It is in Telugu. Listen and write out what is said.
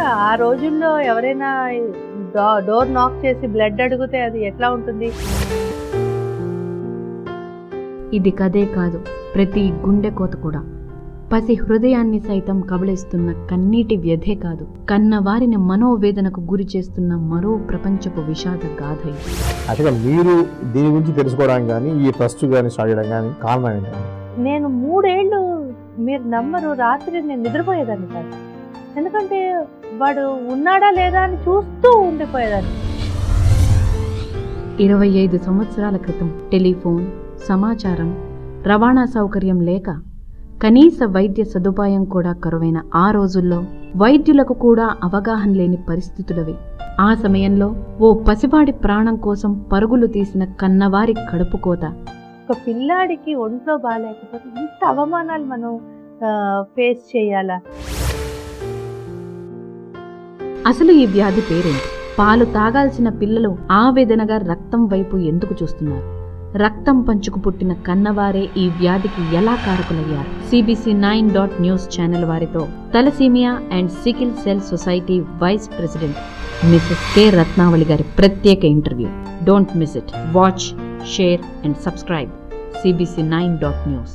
ఆ రోజుల్లో ఎవరైనా డా- డోర్ నాక్ చేసి బ్లడ్ అడిగితే అది ఎట్లా ఉంటుంది? ఇది కదే కాదు ప్రతి గుండె కోత కూడా. పసి హృదయాన్ని సైతం కబళిస్తున్న కన్నీటి వ్యధే కాదు కన్నవారిని మనోవేదనకు గురి చేస్తున్న మరో ప్రపంచపు విషాద గాథ. ఇది యాక్చువల్గా మీరు దీని గురించి తెలుసుకోవడానికి కానీ ఈ ట్రస్ట్ కానీ చేయడం కానీ కారణం నేను మూడేళ్ళు మీరు నమ్మరు రాత్రి నేను నిద్రపోయేదాన్ని కాదు. ఎందుకంటే వాడు ఉన్నాడా లేదా అని చూస్తూ ఉండిపోయేదాన్ని. ఇరవై ఐదు సంవత్సరాల క్రితం టెలిఫోన్ సమాచారం రవాణా సౌకర్యం లేక కనీస వైద్య సదుపాయం కూడా కరువైన ఆ రోజుల్లో వైద్యులకు కూడా అవగాహన లేని పరిస్థితులవి. ఆ సమయంలో ఓ పసివాడి ప్రాణం కోసం పరుగులు తీసిన కన్నవారి కడుపు కోత. ఒక పిల్లాడికి ఒంట్లో బాగాలేకపోతే ఇంత అవమానాలు మనం ఫేస్ చేయాలా? అసలు ఈ వ్యాధి పేరేంటి? పాలు తాగాల్సిన పిల్లలు ఆవేదనగా రక్తం వైపు ఎందుకు చూస్తున్నారు? రక్తం పంచుకు పుట్టిన కన్నవారే ఈ వ్యాధికి ఎలా కారకులయ్యారు? CBC nine dot news channel వారితో thalassemia and sickle cell society vice president Mrs K Ratnavali గారి ప్రత్యేక interview. Don't miss it. Watch share and subscribe. CBC nine dot news.